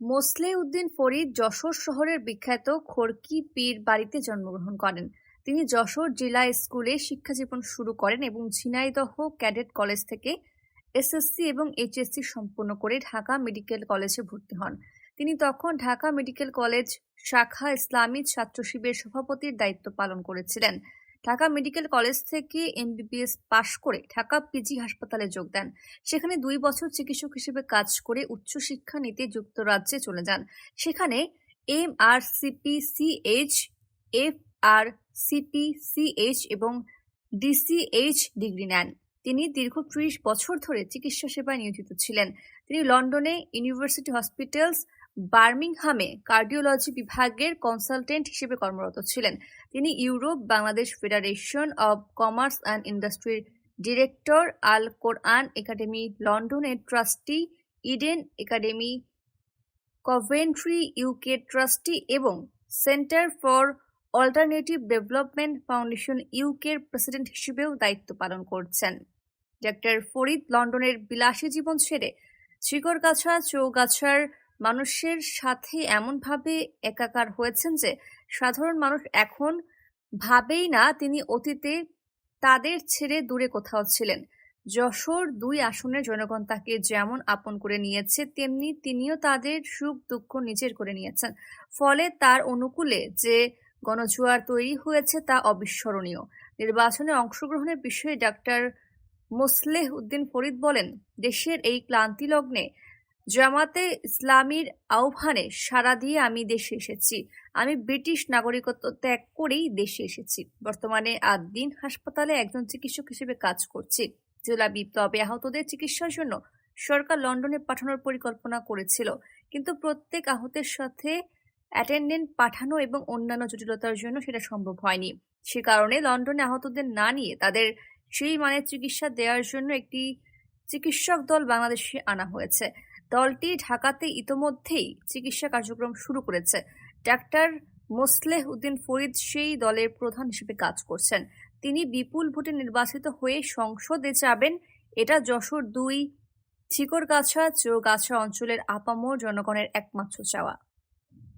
Moseley Uddin Farid Jessore শহরের বিখ্যাত খড়কি পীর বাড়িতে জন্মগ্রহণ করেন। তিনি যশোর জেলা স্কুলে শিক্ষাজীবন শুরু করেন এবং ঝিনাইদহ ক্যাডেট কলেজ থেকে এসএসসি এবং এইচএসসি সম্পন্ন করে ঢাকা মেডিকেল কলেজে ভর্তি হন। তিনি তখন ঢাকা মেডিকেল কলেজ শাখা ইসলামী ছাত্র শিবিরের সভাপতির দায়িত্ব পালন করেছিলেন। ঢাকা মেডিকেল কলেজ থেকে এমবিবিএস পাশ করে ঢাকা পিজি হাসপাতালে যোগ দেন। সেখানে দুই বছর চিকিৎসক হিসেবে কাজ করে উচ্চশিক্ষা নিতে যুক্তরাজ্যে চলে যান। সেখানে M R CPCH F R CPCH এবং ডিসিএইচ ডিগ্রি নেন। তিনি দীর্ঘ ত্রিশ বছর ধরে চিকিৎসা সেবায় নিয়োজিত ছিলেন। তিনি লন্ডনে ইউনিভার্সিটি হসপিটালস বার্মিংহামে কার্ডিওলজি বিভাগের কনসালটেন্ট হিসেবে কর্মরত ছিলেন। তিনি Europe, Bangladesh federation of commerce and ইন্ডাস্ট্রির ডিরেক্টর, আল কোরআন একাডেমি, লন্ডনের trustee, Eden academy, Coventry, UK trustee এবং centre for alternative development foundation ইউকের প্রেসিডেন্ট হিসেবেও দায়িত্ব পালন করছেন। ডাক্তার ফরিদ লন্ডনের বিলাসী জীবন ছেড়ে শিকড়গাছা চৌগাছার মানুষের সাথে এমনভাবে একাকার হয়েছেন যে, সাধারণ মানুষ এখন ভাবেই না তিনি অতীতে তাদের ছেড়ে দূরে কোথাও ছিলেন। যশোর দুই আসনের জনগণ তাকে যেমন আপন করে নিয়েছে, তেমনি তিনিও তাদের সুখ দুঃখ নিজের করে নিয়েছেন। ফলে তার অনুকূলে যে গণজোয়ার তৈরি হয়েছে তা অবিস্মরণীয়। নির্বাচনে অংশগ্রহণের বিষয়ে ডাক্তার মোসলেহ উদ্দিন ফরিদ বলেন, দেশের এই ক্লান্তি লগ্নে জামাতে ইসলামীর আহ্বানে সাড়া দিয়ে আমি দেশে এসেছি। আমি ব্রিটিশ নাগরিকত্ব ত্যাগ করেই দেশে এসেছি। বর্তমানে আদ্দিন হাসপাতালে একজন চিকিৎসক হিসেবে কাজ করছি। জেলা বিপ্লবে আহতদের চিকিৎসার জন্য সরকার লন্ডনে পাঠানোর পরিকল্পনা করেছিল। কিন্তু প্রত্যেক আহতের সাথে অ্যাটেন্ডেন্ট পাঠানো এবং অন্যান্য জটিলতার জন্য সেটা সম্ভব হয়নি। সে কারণে লন্ডনে আহতদের না নিয়ে তাদের সেই মানের চিকিৎসা দেওয়ার জন্য একটি চিকিৎসক দল বাংলাদেশে আনা হয়েছে। দলটি ঢাকাতে ইতোমধ্যেই চিকিৎসা কার্যক্রম শুরু করেছে। ডাক্তার মোসলেহ উদ্দিন ফরিদ সেই দলের প্রধান হিসেবে কাজ করছেন। তিনি বিপুল ভোটে নির্বাচিত হয়ে সংসদে যাবেন, এটা যশোর দুই ছিকরগাছা চৌগাছা অঞ্চলের আপামর জনগণের একমাত্র চাওয়া।